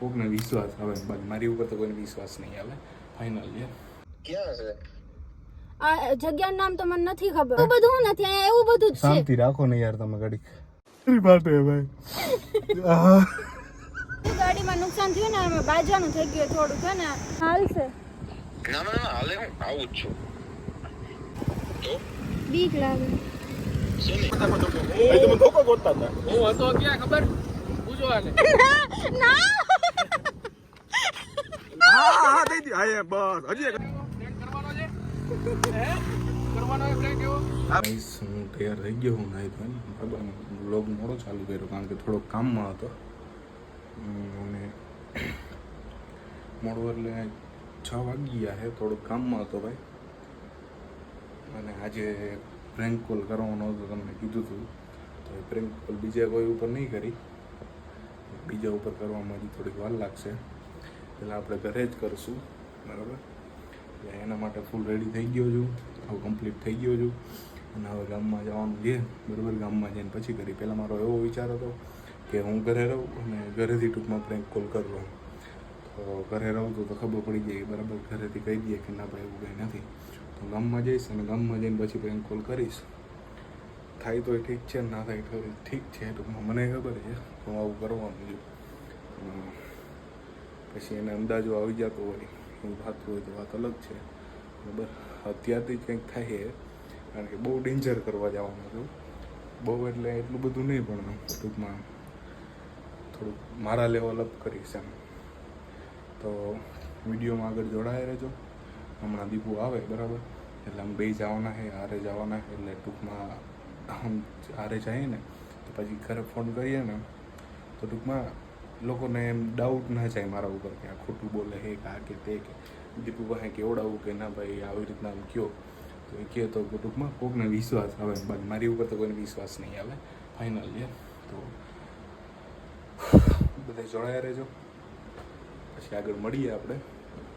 કોકને વિશ્વાસ આવે બાકી મારી ઉપર તો કોઈને વિશ્વાસ નહીં આવે. ફાઇનલ યાર ક્યાં છે? આ જગ્યાનું નામ તો મને નથી ખબર. એવું બધું નથી અહીંયા એવું બધું જ છે. શાંતિ રાખો ને યાર તમે ગાડી મારી માટે ભાઈ. ગાડીમાં નુકસાન થયું ને એમાં બાજવાનું થઈ ગયું થોડું છે ને? હાલશે ના ના ના હાલે હું આવું જ છું. તો? બીક લાગે. શેની? ના. ગાઈસ, હું તૈયાર થઈ ગયો હું નાઈ ધોઈને મોડો ચાલુ કર્યો કારણ કે થોડોક કામમાં હતો. અને મોડો એટલે છ વાગી ગયા છે થોડુંક કામમાં હતો ભાઈ. અને આજે પ્રેન્ક કોલ કરવાનો હતો તમને કીધું હતું તો પ્રેન્ક કોલ બીજા કોઈ ઉપર નહીં કરી. બીજા ઉપર કરવામાં હજી થોડીક વાર લાગશે. પહેલાં આપણે ઘરે જ કરશું, બરાબર? એટલે એના માટે ફૂલ રેડી થઈ ગયો છું, હવે કમ્પ્લીટ થઈ ગયો છું. અને હવે ગામમાં જવાનું છે, બરાબર? ગામમાં જઈને પછી કરી પહેલાં મારો એવો વિચાર હતો કે હું ઘરે રહું અને ઘરેથી ટૂંકમાં પ્રેન્ક કોલ કરવો તો ઘરે રહું તો ખબર પડી જાય, બરાબર? ઘરેથી કહી દઈએ કે ના ભાઈ, એવું કંઈ નથી. તો ગામમાં જઈશ અને ગામમાં જઈને પછી પ્રેન્ક કોલ કરીશ. થાય તો ઠીક છે, ના થાય તો ઠીક છે ટૂંકમાં. મને ખબર છે હું આવું કરવાનું છું. પછી એને અંદાજો આવી જતો હોય એવું થતું હોય તો વાત અલગ છે. બરાબર? અત્યારથી જ કંઈક થાય એ, કારણ કે બહુ ડેન્જર કરવા જવાનું હતું. બહુ એટલે એટલું બધું નહીં પણ ટૂંકમાં થોડુંક મારા લેવલ અપ કરીશ એમ. તો વિડીયોમાં આગળ જોડાયા રહેજો. હમણાં દીપુ આવે, બરાબર? એટલે આમ બે જવાના છે હારે જવાના છે એટલે ટૂંકમાં આમ હારે જઈએ ને, તો પછી ઘરે ફોન કરીએ ને, તો ટૂંકમાં લોકોને એમ ડાઉટ ના જાય મારા ઉપર કે આ ખોટું બોલે હે, કે આ કે તે કે. દીપુ પાસે કેવડાવું કે ના ભાઈ, આવી રીતના આમ કયો? તો એ કહે તો ટૂંકમાં કોકને વિશ્વાસ આવે. બાકી મારી ઉપર તો કોઈને વિશ્વાસ નહીં આવે. ફાઇનલ યર તો બધા જોડાયા રહેજો. પછી આગળ મળીએ આપણે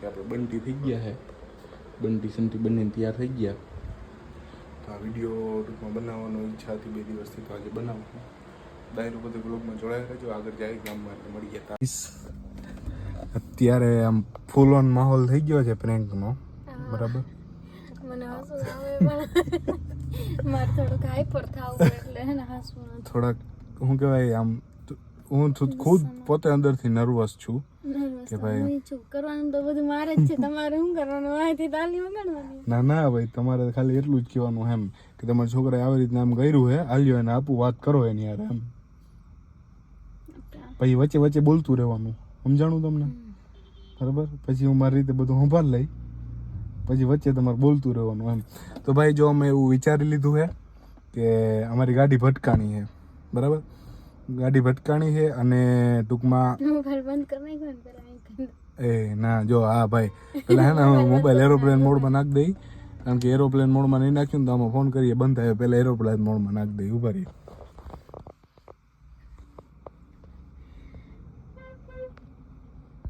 આપણે બંટી થઈ ગયા છે બંટી સંટી બંને તૈયાર થઈ ગયા. તો આ વીડિયો ટૂંકમાં બનાવવાનો ઈચ્છા હતી બે દિવસથી, તો આજે બનાવું ડાયરો બધે બ્લોગમાં જોડાયા રહેજો. આગળ જાય ગામમાં મળી ગયા અત્યારે આમ ફૂલ ઓન માહોલ થઈ ગયો છે પ્રેન્કનો બરાબર? થોડુંક હે ને નથી. થોડાક હું કહેવાય આમ હું ખુદ પોતે અંદરથી નર્વસ છું કે ભાઈ- કરવાનું તો બધું મારે જ છે. તમારે શું કરવાનું? અહીંથી તાલી વગાડવાની. ના ના ભાઈ તમારે ખાલી એટલું જ કહેવાનું એમ કે તમારા છોકરાએ આવી રીતના આમ કર્યું હે? આલ્યો એને આપું વાત કરો એની યાર એમ. પછી વચ્ચે વચ્ચે બોલતું રહેવાનું. સમજાણું તમને? બરાબર? પછી હું મારી રીતે બધું સંભાળ લઈ પછી વચ્ચે તમારે બોલતું રહેવાનું એમ. તો ભાઈ જો અમે એવું વિચારી લીધું છે કે અમારી ગાડી ભટકાણી છે બરાબર? ગાડી ભટકાણી છે અને ટૂંકમાં. એ ના જો હા ભાઈ. પેલા હે ને મોબાઈલ એરોપ્લેન મોડમાં નાખી દઈ. કારણ કે એરોપ્લેન મોડમાં નહીં નાખ્યું ને તો આમાં ફોન કરીએ બંધ થાય પેલા એરોપ્લેન મોડમાં નાખી દઈ ઊભા રહી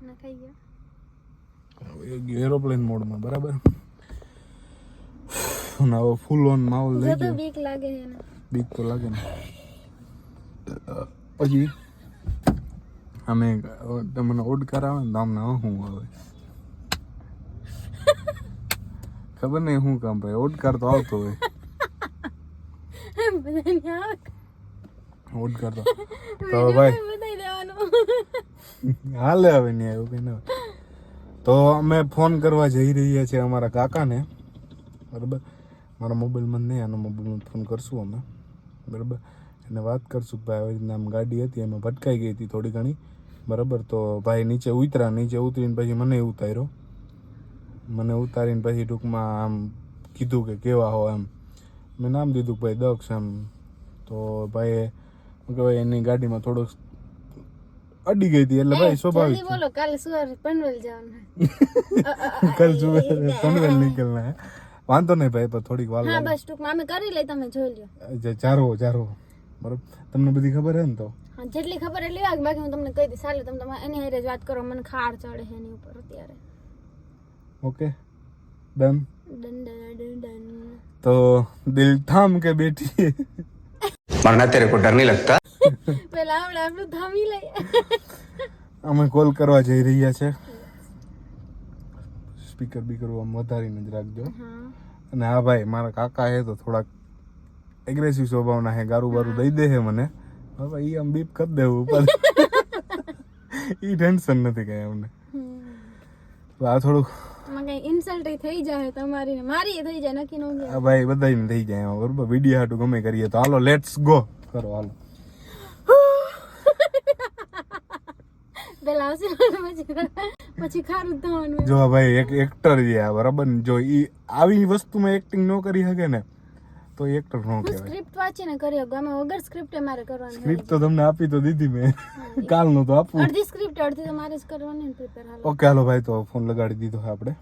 નખાઈ ગયો એરોપ્લેન મોડમાં બરાબર? હવે ફૂલ ઓન માહોલ લઈ ગયો. બીક લાગે છે બીક તો લાગે ને. પછી અમે તમને ઓડ કરાવે ને તમને હું આવે? ખબર નહીં શું કામ ભાઈ ઓડકાર તો આવતો હોય. આવે. ઓડકાર તો. ભાઈ હાલે હવે નહીં એવું કઈ ના. તો અમે ફોન કરવા જઈ રહ્યા છીએ અમારા કાકાને. બરાબર? મારા મોબાઈલમાં નહીં, આનો મોબાઈલમાં ફોન કરશું અમે. બરાબર? એને વાત કરશું ભાઈ, આવી રીતના આમ ગાડી હતી, એમાં ભટકાઈ ગઈ હતી થોડી ઘણી. બરાબર? તો ભાઈ નીચે ઉતરા, નીચે ઉતરીને પછી મને ઉતાર્યો. મને ઉતારીને પછી ટૂંકમાં આમ કીધું કે કેવા હો એમ. મેં નામ દીધું ભાઈ દક્ષ એમ. તો ભાઈ કહેવાય એની ગાડીમાં થોડોક અડી ગઈ હતી એટલે ભાઈ સ્વાભાવિક બોલો કાલે સુવાર પનવેલ જવાનું કલ સુબહ પનવેલ નીકળના વાંધો નહીં ભાઈ પણ થોડીક વાર હા બસ ટૂંકમાં અમે કરી લઈ તમે જોઈ લ્યો. જે ચારો ચારો બરોબર. તમને બધી ખબર હે ને તો? હા જેટલી ખબર એટલી વાગે બાકી હું તમને કહી દઈશ. ચાલો તમે તમારે એની હારે જ વાત કરો મને ખાર ચડે છે એની ઉપર અત્યારે. ઓકે. ડન. ડન ડન તો દિલ થામ કે બેઠી मरना तेरे को डर नहीं लगता પેલા આપણે આપણું થામી લઈએ અમે કોલ કરવા જઈ રહ્યા છે સ્પીકર બીકર આમ વધારીને જ રાખજો હા અને હા ભાઈ મારા કાકા હે તો થોડાક એગ્રેસિવ સ્વભાવના હે ગારું બારું દઈ દે હે મને હવે ઈ આમ બીપ કરી દેવું પણ ઈ ટેન્શન નથી કઈ અમને તો આ થોડુંક એમાં કઈ ઇન્સલ્ટ થઈ જાય તમારી ને. મારી થઈ જાય નક્કી ન આ ભાઈ બધાને થઈ જાય બરોબર? વીડિયો હાટું ગમે કરીએ તો. હાલો લેટ્સ ગો કરો હાલો. પેલા આવશે પછી પછી ખારું જ થવાનું જો ભાઈ એક એક્ટર છે આ બરાબર ને જો ઈ આવી વસ્તુમાં એક્ટિંગ ન કરી શકે ને તો એક્ટર નો કહેવાય. સ્ક્રિપ્ટ વાંચીને કર્યો ગમે વગર સ્ક્રિપ્ટે મારે કરવાની સ્ક્રિપ્ટ તો. તમને આપી તો દીધી મેં. કાલનું તો આપું. અડધી સ્ક્રિપ્ટ અડધી તો મારે જ કરવાની ને પ્રિપેર હાલ. ઓકે હાલો ભાઈ તો ફોન લગાડી દીધો છે આપણે.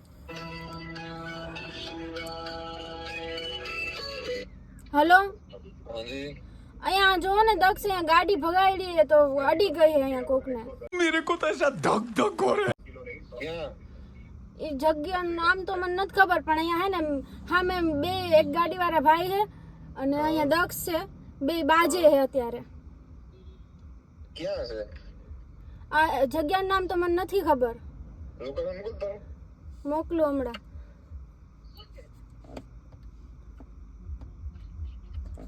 હલો? અહીંયા જો ને દક્ષ અહીંયા ગાડી ભગાડી તો અડી ગઈ અહીંયા કોકને. ક્યાં? એ જગ્યાનું નામ તો મને નથી ખબર પણ અહીંયા હે ને સામે બે એક ગાડી વાળા ભાઈ છે અને અહીંયા દક્ષ છે બે બાજે છે અત્યારે. ક્યાં છે? આ જગ્યાનું નામ તો મને નથી ખબર. મોકલું હમણાં.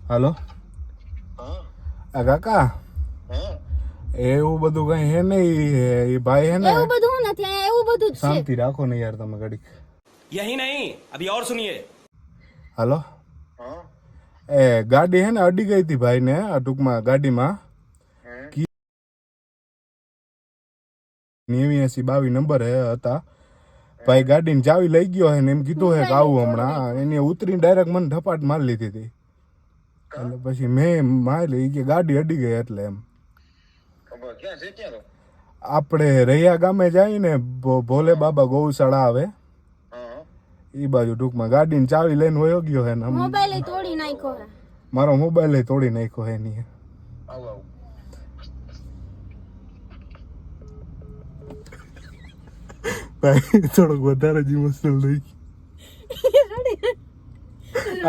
હલો? હા. કાકા? હા? એવું બધું કઈ હે નહીં એ ભાઈ હે ને? એવું બધું નથી એવું બધું છે. શાંતિ રાખો ને યાર તમે ઘડી યહી નહીં અભી ઓર સુનિયે. હાલો? એ ગાડી હે ને અડી ગઈ હતી ભાઈ ને ટૂંકમાં ગાડીમાં. નેવી એસી બાવી નંબર હતા. ભાઈ ગાડીને ચાવી લઈ ગયો હે ને એમ કીધું હે કે આવું હમણાં. એને ઉતરીને ડાયરેક્ટ મને ધપાટ માર લીધી હતી. એટલે પછી મેં મારી કે ગાડી અડી ગઈ એટલે એમ. આપણે રૈયા ગામે જઈને ભોલે બાબા ગૌશાળા આવે. હા. ઈ બાજુ ટૂંકમાં ગાડીને ચાવી લઈને વયો ગયો હે ને મોબાઈલ તોડી નાખ્યો મારો મોબાઈલ તોડી નાખ્યો હે આવું ભાઈ થોડોક વધારે જ ઇમોશનલ થઈ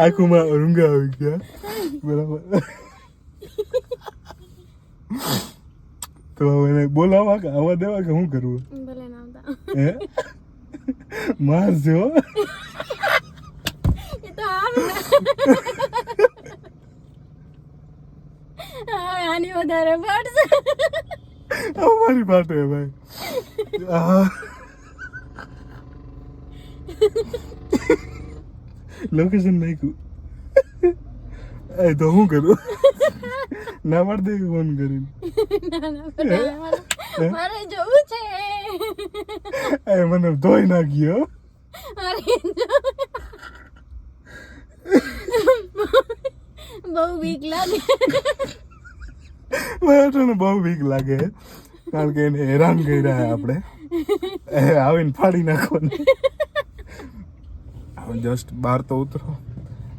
આંખોમાં રૂંગા આવી ગયા. બરાબર. તો હવે બોલાવા કે આવવા દેવા કે શું કરવું ભલે ના આવતા. હે? મારજો એ તો આવે. આની વધારે પડશે અમારી પાસે ભાઈ. લોકેશન નાખ્યું. એ તો હું કરું? ના દે ફોન કરીને. મારે- જોવું છે. એ મને ધોઈ નાખ્યો બહુ બીક લાગે. મને બહુ બીક લાગે કારણ કે એને હેરાન કરી રહ્યા આપણે. આવીને ફાડી નાખો ને જસ્ટ બહાર તો ઉતરો.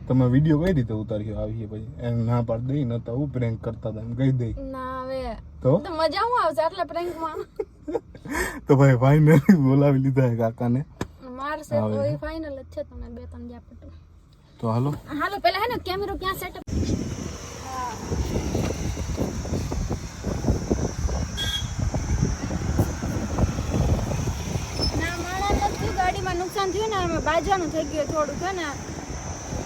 તમે વીડિયો કઈ રીતે ઉતાર્યો? આવીએ પછી. એમ ના પાડી દઈ નતા હું પ્રેન્ક કરતા હતા એમ કહી દઈ ના હવે તો? તો મજા હું આવશે આટલા પ્રેન્કમાં તો ભાઈ ફાઇનલી બોલાવી લીધા હે કાકાને. મારશે તો એ ફાઇનલ જ છે તમે બે ત્રણ જ્યાં પટો તો હાલો. હાલો પેલા હે ને કેમેરો ક્યાં સેટઅપ ના ગાડીમાં નુકસાન થયું ને બાજવાનું થઈ ગયું થોડું છે ને.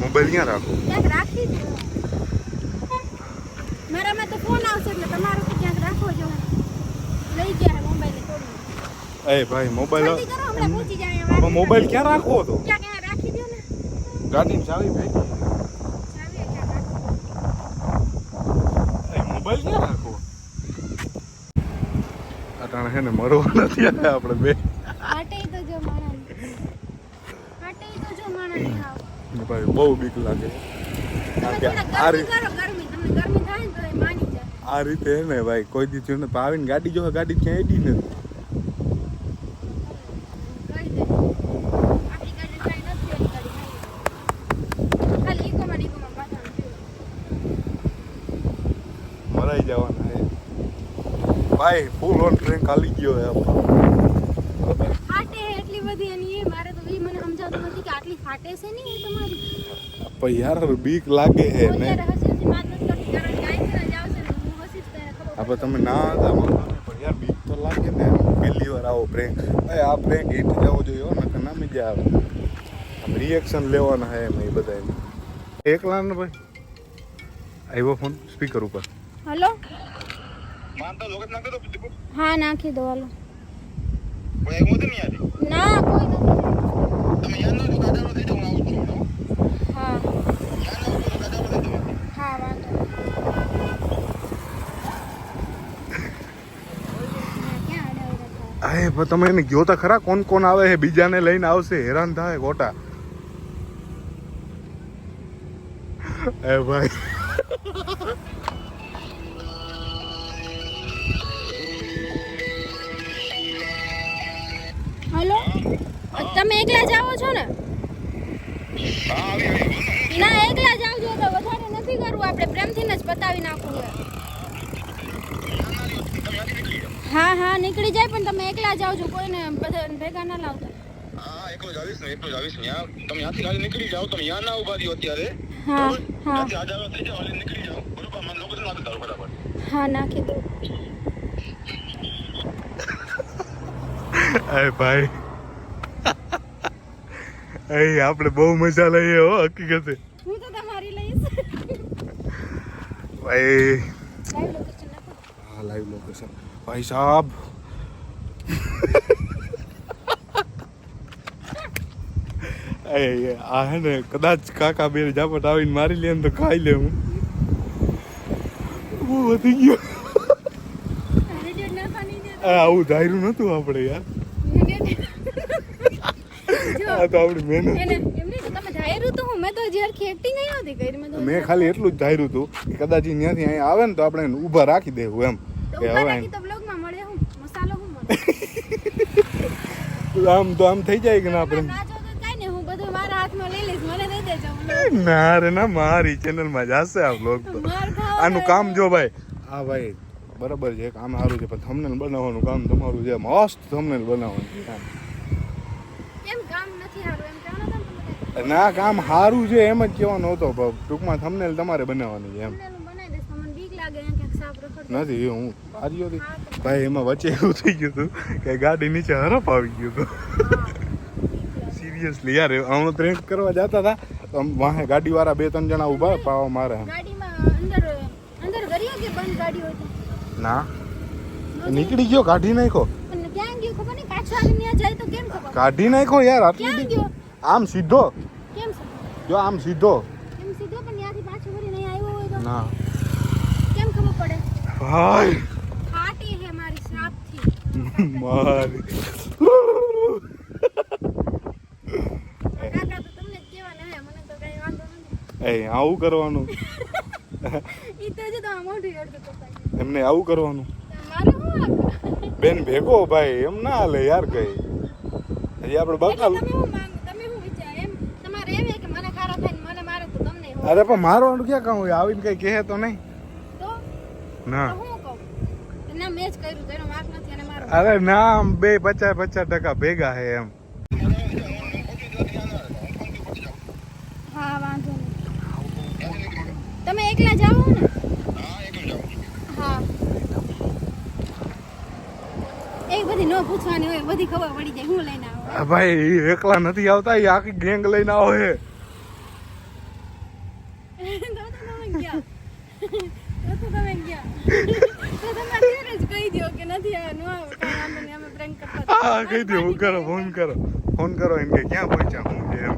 મોબાઈલ રાખી? ક્યાં રાખો રાખી મારામાં તો ફોન આવશે એટલે તમારો તો ક્યાંક રાખો જોઈએ લઈ ગયા મોબાઈલ તોડી. એ ભાઈ મોબાઈલ મોબાઈલ ક્યાં રાખવો તો? ક્યાં ક્યાં રાખી દો ને. ગાડીની ચાવી ભાઈ. મોબાઈલ ક્યાં રાખવો? અટાણે હે ને મરવા નથી આપણે બે. હાટે તો જો માણા હાટે તો જો માણા નહીં આવ ને ભાઈ બહુ બીક લાગે. આ રીતે હે ને ભાઈ કોઈ દી થયું ને આવીને ગાડી જો ગાડી ક્યાં એડી નથી. મરાઈ જવાના ભાઈ ફૂલ ઓન ટ્રેન ખાલી ગયો હે આપણો ફાટે હે એટલી બધી એની એ મારે તો એ મને સમજાતું નથી કે ફાટે નહીં તમારી. પણ યાર બીક લાગે હે ને ને આપણે તમે ના હતા પણ યાર બીક તો લાગે ને પહેલી વાર આવો પ્રેન્ક અરે આ પ્રેન્ક હિટ જવો જોઈએ ને કે ના મજા આવે. રિએક્શન લેવાના હે એમ એ બધા એકલા ને ભાઈ? આવ્યો ફોન સ્પીકર ઉપર. હલો? હા નાખી દો હાલો. ના કોઈ નથી તમે યાદ ના ગાડાનો થઈ જાવ હું આવું છું બરાબર? હા યાદ ના હોય તો ગાડાનો થઈ જાવ હા વાંધો નહીં. ક્યાં તમે એને ગયો તો ખરા કોણ કોણ આવે છે? બીજાને લઈને આવશે. હેરાન થાય ગોટા એ ભાઈ. હેલો? તમે એકલા જાઓ છો ને? હા આવી આવી. ના એકલા જાવ છો તો વધારે નથી કરવું. આપણે પ્રેમથી જ પતાવી નાખવું હા હા નીકળી જાય પણ તમે એકલા જાવ છો કોઈને ભેગા ના લાવતા. હા એકલો જ આવીશ ને એકલો જ આવીશ ને તમે ત્યાંથી ખાલી નીકળી જાઓ તમે યા ના ઊભા રહ્યો અત્યારે. હા હા. ત્યાંથી આજાવા થઈ જાઓ નીકળી જાવ બરોબર? મને લોકો નાખી દાવ બરાબર. હા નાખી દો અરે ભાઈ. એ આપણે બહુ મજા લઈએ હો હકીકતે. હું તો તમારી લઈશ. ભાઈ. હા લાઈવ લોકેશન ભાઈ સાહેબ આ હે ને કદાચ કાકા બે ઝાપટ આવીને મારી લે તો ખાઈ લે હું બહુ વધી ગયો આવું ધાર્યું નતું આપણે યાર આ તો આપણી મહેનત હું મેં ખાલી એટલું જ ધાર્યું હતું કે કદાચ ત્યાંથી અહીંયા આવે ને તો આપણે ઊભા રાખી દેવું એમ. કે ઊભા હવે રાખી તો બ્લોગમાં મળે હું મસાલો હું મળે આમ તો આમ થઈ જાય કે ના આપણે ના હું રે ના મારી ચેનલમાં જશે આ બ્લોગ તો. આનું કામ જો ભાઈ. આ ભાઈ બરાબર છે કામ સારું છે પણ થંબનેલ બનાવવાનું કામ તમારું છે મસ્ત થંબનેલ બનાવવાનું કામ. ને કામ સારું છે એમ જ કહેવાનો હતો ટૂંકમાં થંબનેલ તમારે બનાવવાની છે એમ. હું નથી હું ભાઈ એમાં વચ્ચે એવું થઈ ગયું હતું કે ગાડી નીચે હરફ આવી ગયું હતું. સિરિયસલી યાર હમણાં પ્રેન્ક કરવા જતા હતા તો વાહે ગાડીવાળા બે ત્રણ જણા ઊભા પાવા મારે ગાડી ના. નીકળી ગયો કાઢી નાખો કાઢી નાખો યાર આટલી આમ સીધો. જો આમ સીધો. ના. કેમ ખબર પડે? ભાઈ ફાટી હે મારી શ્રાપથી મારી. એ આવું કરવાનું. એમને આવું કરવાનું? બેન ભેગો ભાઈ એમ ના હાલે યાર કઈ. હજી આપણે બકાલ. અરે પણ મારવાનું ક્યાં કહું આવીને કઈ કહે તો નહીં. ના. અરે ના બે પચાસ પચાસ ટકા ભેગા હે એમ. તમે એકલા જાઓ ને? હા. એ બધી ન પૂછવાની હોય બધી ખબર પડી જાય હું લઈને આવું. ભાઈ એકલા નથી આવતા એ આખી ગેંગ લઈને આવો હે તો તો તમે ગયા તો તો તમે ગયા તો તમે અત્યારે જ કહી દો કે નથી આ નો આવે કાંઈ વાંધો નહીં અમે prank કરતા હતા. હા કહી દે હું કરો ફોન કરો. ફોન કરો એમ કે ક્યાં પહોંચ્યા? હું કે એમ.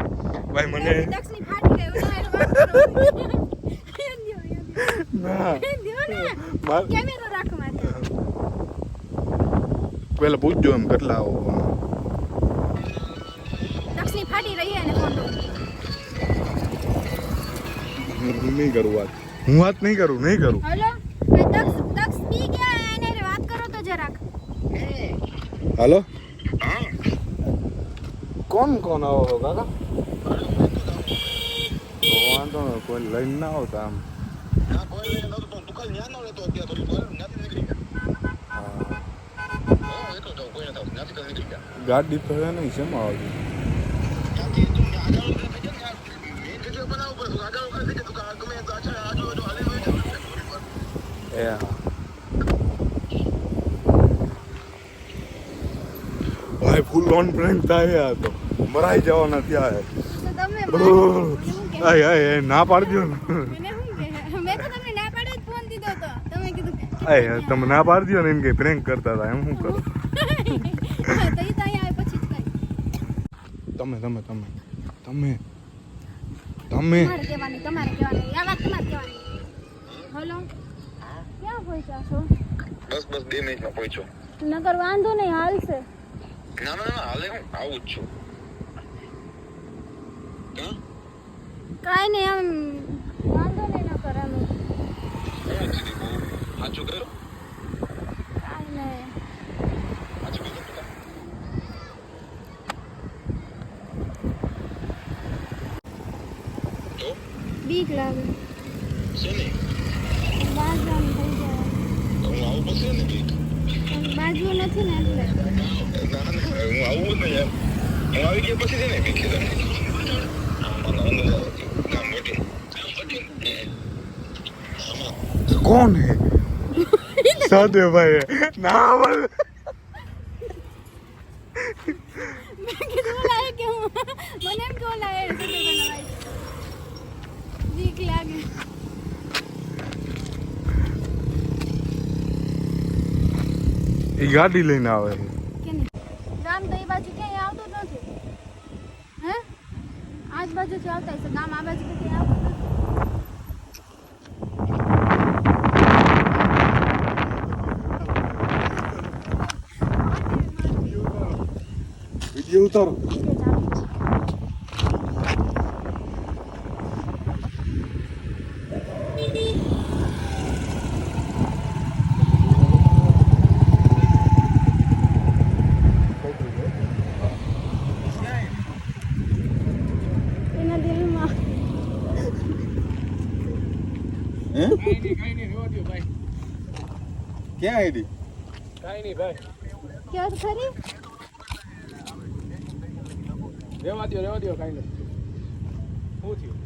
ભાઈ મને પેલા પૂછજો એમ કેટલા આવો. દક્ષની ફાટી રહી હે ને નહીં કરું વાત. હું વાત નહીં કરું નહીં કરું. હલો? દક્ષ દક્ષ બી ગયા એને વાત કરો તો જરાક. હાલો? કોણ કોણ આવો છો કાકા? વાંધો ન કોઈ લઈને ના આવતા આમ. ગાડી ફરે નહીં શેમાં આવતી? હા. ભાઈ ફૂલ ઓન પ્રેન્ક થાય આ તો. મરાઈ જવાના ત્યાં. આય આય ના પાડજો ને. મને શું કે? મેં તો તમને ના પાડે જ ફોન દીધો તો. તમે ના પાડજો ને એમ કે પ્રેન્ક કરતા હતા એમ શું કરો? તમે તમે તમે તમે તમે. તમારે કહેવાની તમારે કહેવાની. આ વાત તમારે કહેવાની. હલો? ક્યાં પહોંચ્યા છો? બસ બસ બે મિનિટમાં પહોંચો નગર વાંધો નહીં હાલશે. ના ના ના હાલે હું આવું જ છું હા કાંઈ નહીં એમ વાંધો નહીં નકર એમ હું સાચું કર્યું કાંઈ નહીં. બીક લાગે. શેની? બાજવાનું થઈ જાય. તો હું આવું પછી ને બીક? બાજુ નથી ને એટલે. ના ના હું આવું જ હું આવી ગયા પછી છે ને બીક છે તમને મને અંદર ના મોટી કોણ है ઓલા એ કે હું મને એમ કે ઓલા એ સુધુ બનાવાય બીક લાગે. એ ગાડી લઈને આવે છે. કે નહીં ગામ તો એ બાજુ ક્યાંય આવતું નથી. હે? આજ બાજુથી આવતા હશે ગામ આ બાજુ ક્યાંય આવતું નથી વીડિયો ક્યાં એના કઈ નહીં ભાઈ. ક્યાં ખરી? રેવા દો રેવા દો કાંઈ નથી. શું થયું?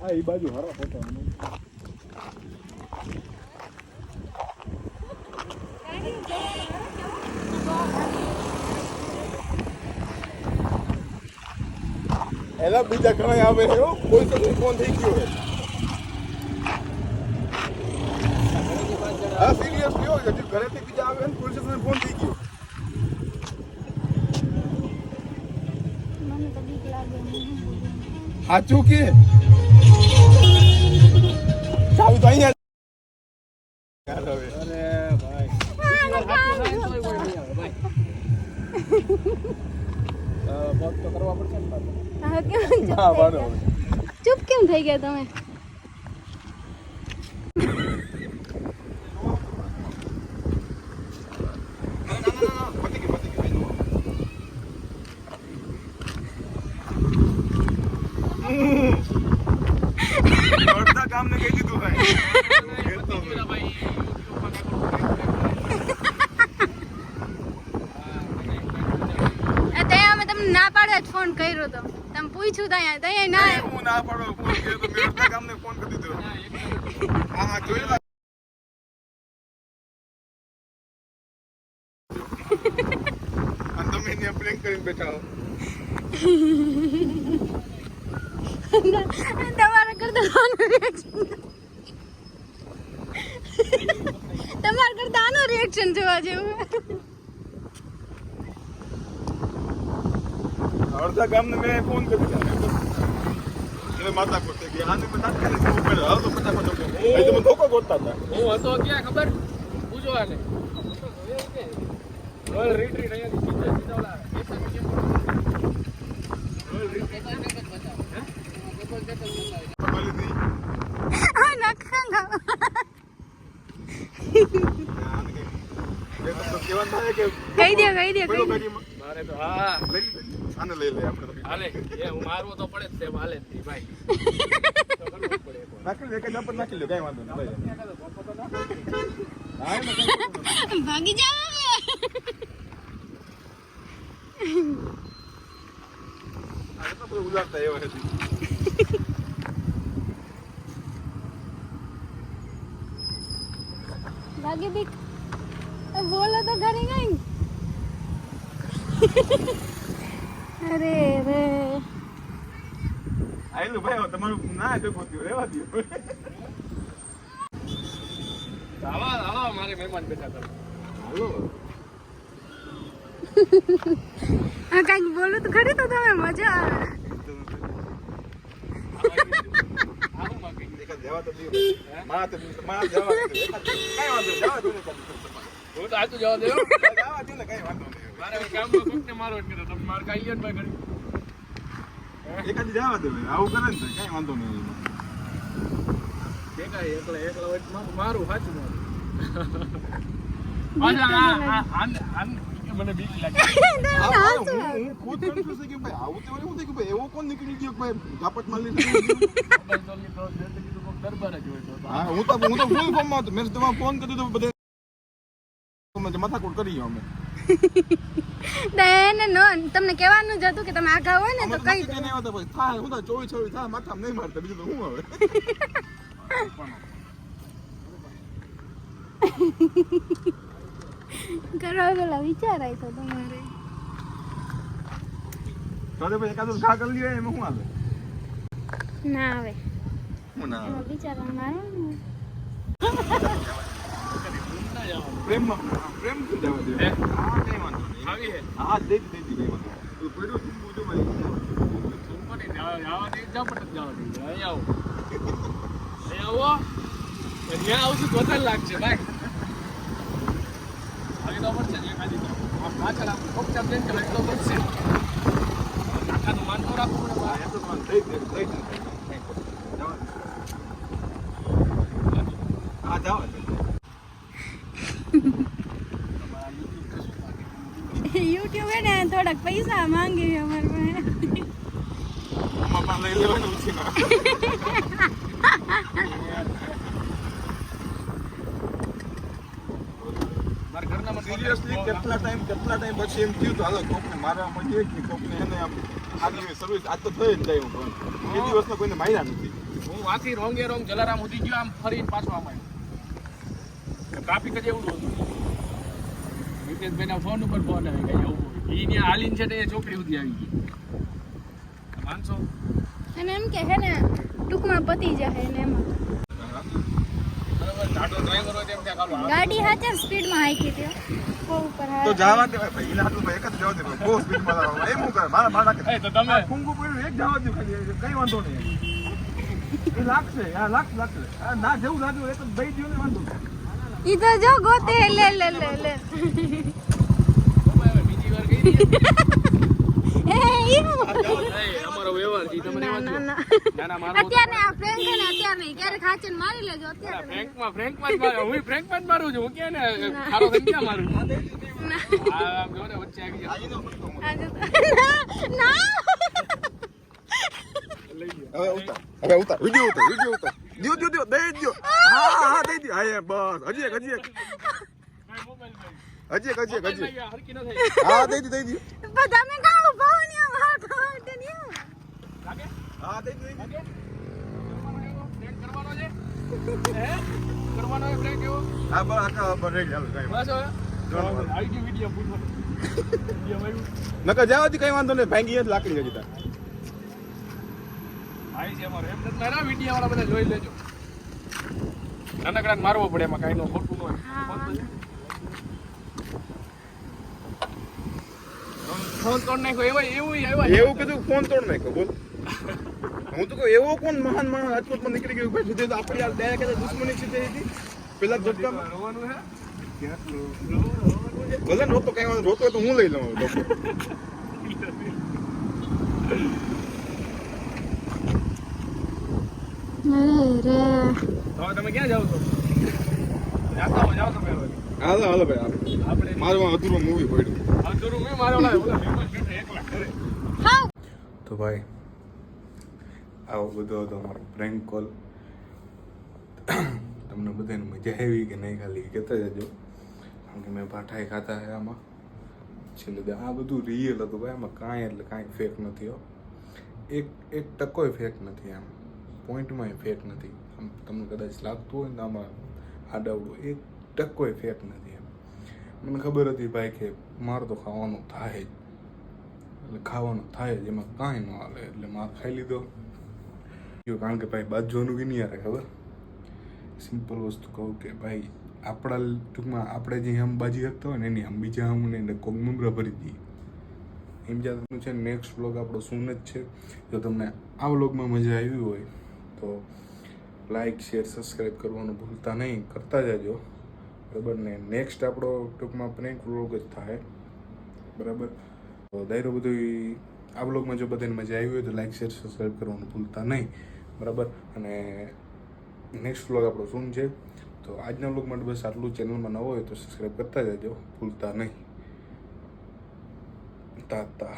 હા એ બાજુ હારો ફોટો એલા બીજા ઘણા આવે છે. કોઈ તો ફોન થઈ ગયો છે. હા સિરિયસલી હો, હજી ઘરેથી બીજા આવે ને, પોલીસ સ્ટેશન ફોન થઈ સાચું કે? ચાવી તો અહીંયા ચૂપ કેમ થઈ ગયા તોય કોઈ નહીં આવે ભાઈ અ, પગ તો કરવા પડશે ને પાછો. હા કેમ ચૂપ થઈ હા બરાબર ગયા? ચૂપ કેમ થઈ ગયા તમે પતી ગયું પતી ગયું અડધા કામ ને કહી દીધું ભાઈ. એ ત્યાં અમે તમને ના પાડે જ ફોન કર્યો તો. તમે પૂછ્યું ત્યાં ત્યાં ના હું ના પાડો ફોન કર્યો તો મેં અડધા કામ ને ફોન કરી દીધો. હા હા જોઈ લો. અને તમે એને પ્રેન્ક કરીને બેઠા હો તમારા કરતા આનું રિએક્શન તમારા કરતા આનું રિએક્શન જેવું અડધા ગામ ને મેં ફોન કરી દીધો માતા કોતે ગયા આને મેં તાત્કાલિક ફોન કર્યો હાલો તો ફટાફટ ઉઠો. અહીં તમે ધોકો ગોતતા હતા. હું હતો ક્યાં ખબર? પૂછો આને રોયલ રિટ્રીટ સીધા રોયલ બતાવો હે હા નખાંગા કહી દે કહી દે કહી મારે તો હા. આને લઈ લે આપણે હાલે એ હું મારવો તો પડે જ તે હાલે જ તે ભાઈ. તો. નાખી લે કે જપ નાખી લે કઈ વાંધો નહીં ભાગી જાવ એટલા બધા ઉલાળતા એવા છે. ભાગી દીક બોલો તો ઘરે ગઈ અરે રે. આયલું ભાઈ હવે તમારું ના ભેગું થયું રહેવા દો આવા આવા મારે મહેમાન બેઠા તમે. હાલો. આ કાંઈક બોલું તો ખરી તો તમે મજા આવે. તો માં તો માં જવા કઈ વાંધો નહીં જવા. હું તો આતું જવા દે જવા દો ને કઈ વાંધો નહીં મારે ગામમાં કોકને મારવા જ તમે મારે કાંઈ લ્યો ભાઈ ઘડી. એકાદ જવા દો આવું કરે ને કઈ વાંધો નહીં દેખાય એકલા એકલા હોય મારું મારું સાચું મારું. પાછા આ- આ- આને- આને મને બીક લાગે. હા, હા, હું હું ખુદ confuse થઈ ગયો ભાઈ આવું તો એવું થઈ ગયું ભાઈ એવો કોણ નીકળી ગયો કે ભાઈ ઝાપટ મારી લીધી દરબાર જ હોય તો. હા હું તો હું તો ફૂલ ફોર્મમાં હતો. મેં તમારે ફોન કરી દીધો બધે માથાકૂટ કરી અમે. દેન નો તમને કહેવાનું જ હતું કે તમે આગા હોય ને તો કઈ દે. દો કરીને ભાઈ થાય હું તો ચોવી ચોવીસ થાય માથા નહીં મારતા બીજું તો હું હવે કરવા પેલા વિચારાય તો તમારે. તો ભાઈ એકાદું ઘા કરી લ્યો એમાં શું આવે? ના આવે. હું ના આવે? વિચારવા ને. પ્રેમમાં પ્રેમથી જવા દે હે? કઈ વાંધો નહીં આવી હે? હા દે દે દે વાંધો. તું પડ્યો તું બોજો ભાઈ તું કોને જવા- દે, જ જવા દે. અહીં આવો. આવો. અને ત્યાં આવશું તો વધારે લાગશે ભાઈ આવી તો પડશે જ એકાદી તો. આમ પાછળ આમ ખોપચાપ જઈને તો એટલો પડશે કાકાનું માન તો રાખવું પડે. એમ તો માન થઈ દે થઈ દે જવા દે. હા જવા દે યુટ્યુબ હે ને થોડાક પૈસા માંગે છે અમારે પણ સિરિયસલી કેટલા ટાઈમ કેટલા ટાઈમ પછી એમ થયું તો હાલો કોકને મારવા માંડીએ કે કોકને એને આમ આગળ સર્વિસ આજ તો થઈ જ જાય હું પણ એ દિવસમાં કોઈને માર્યા નથી. હું વાથી રોંગે રોંગ જલારામ ઉધી ગયો આમ ફરી પાછો આમ આવ્યો. ટ્રાફિક જ એવું હતું. મિતેશભાઈના ફોન ઉપર ફોન આવી ગઈ એવું એ ત્યાં હાલીને છે ને એ છોકરી સુધી આવી ગઈ. માનશો અને એમ કે હે ને ટૂંકમાં પતી જાય ને એમાં. ગાડી હાચે સ્પીડમાં હાકી દે. બહુ તો જવા દે ભાઈ એને ભાઈ એક જ જવા દે બહુ સ્પીડમાં લાવવા એમ હું કરે? મારા મારા એ તો તમે કુંગુ પડ્યું એક જવા દે ખાલી. કઈ વાંધો નહીં. એ લાગશે હા લાગશે લાગશે. ના જેવું લાગ્યું એ તો દઈ દ્યો ને વાંધો. તો જો ગોતે લે લે લે લે. બીજી વાર કહી દઈએ એ ઈનું. નહીં, અમારો વ્યવહાર છે તમે ના. ના ના ના. ના મારો અત્યારે આ ફ્રેન્ક છે ને અત્યારે નહીં ક્યારેક હાચે ને મારી લેજો અત્યારે. નહીં. ફ્રેન્કમાં ફ્રેન્કમાં જ મારું. હું ફ્રેન્કમાં જ મારું છું. હું ક્યાં ને. ખારો થઈ ક્યાં મારું? આ આમ વચ્ચે આવી ગયા. આજે તો- ના. ના હવે ઉતાર. હવે ઉતાર. વિડિયો ઉતાર વિડિયો ઉતાર. દ્યો દ્યો દ્યો દઈ દ્યો હા હા દઈ દ્યો હા બસ હજી એક હજી એક હજી એક હજી એક હજી હા દઈ દઈ દ્યો પણ તમે કાળું ભાવ ને આમ હાથ હાથ ને લાગે હા દઈ દ્યો દઈ. કરવાનો છે હે કરવાનો છે ફ્રેન્ક એવો હા બસ આખા બસ રહી હાલો કઈ બસ. આવી ગયો વીડિયો પૂછો વીડિયો આવ્યું નકર જવા કઈ વાંધો નહીં ભાંગી જ લાકડી હજી તાર આવી છે અમારો. એમ મારા વીડિયો વાળા બધા જોઈ લેજો. નાનકડા મારવો પડે એમાં કાંઈ નો ખોટું ન હોય. ફોન તોડ નાખ્યો એવા એવું એવા એવું કીધું ફોન તોડ નાખ્યો બોલ. હું તો કહું એવો કોણ મહાન માણસ રાજકોટમાં નીકળી ગયો? ભાઈ સુધી આપણી આ દયા કદાચ દુશ્મની સીધી હતી. પેલા ઝટકામાં. રોવાનું હે? ભલે નહોતો કઈ વાંધો રોતો હોય તો હું લઈ લઉં રે. તો હવે તમે ક્યાં જાઓ છો? જાતા હો જાઓ તમે હવે હાલો હાલો ભાઈ આપણે મારું અધૂરો મૂવી પડ્યું. આ જરૂર મેં મારો એકલા તો ભાઈ આવો બધો હતો અમારો પ્રેન્ક કોલ તમને બધાને મજા આવી કે નહીં ખાલી કહેતા જજો. કારણ કે મેં ભાઠાઈ ખાતા હે આમાં. છેલ્લે આ બધું રિયલ હતું ભાઈ આમાં કાંઈ એટલે કાંઈ ફેક નથી હો. એક એક ટકોય ફેક નથી આમ. પોઈન્ટમાં ફેક નથી. આમ તમને કદાચ લાગતું હોય ને આમાં આડાવડું એક ટકોય ફેક નથી એમ. મને ખબર હતી ભાઈ કે મારે તો ખાવાનું થાય જ. એટલે ખાવાનું થાય જ, એમાં કાંઈ ન હાલે. એટલે માર ખાઈ લીધો. કારણ કે ભાઈ બાજવાનું કે નહીં યાર ખબર? સિમ્પલ વસ્તુ કહું કે ભાઈ, આપણા ટૂંકમાં આપણે જે આમ બાજી શકતા હોય ને, એની આમ બીજા આમ ને કોક મુમરા ભરી દઈએ. એમ જાતનું છે નેક્સ્ટ બ્લોગ આપણો શું જ છે. જો તમને આ બ્લોગમાં મજા આવી હોય તો લાઈક શેર સબસ્ક્રાઈબ કરવાનું ભૂલતા નહીં. કરતા જજો. બરાબર ને? નેક્સ્ટ આપણો ટૂંકમાં પ્રેન્ક વ્લોગ જ થાય. બરાબર? તો દાયરો બધું આ વ્લોગમાં જો બધાને મજા આવી હોય તો લાઈક શેર સબસ્ક્રાઈબ કરવાનું ભૂલતા નહીં. બરાબર? અને નેક્સ્ટ વ્લોગ આપણો શું છે? તો આજના વ્લોગ માટે બસ આટલું. ચેનલમાં નવો હોય તો સબસ્ક્રાઈબ કરતા જજો. ભૂલતા નહીં. તાતા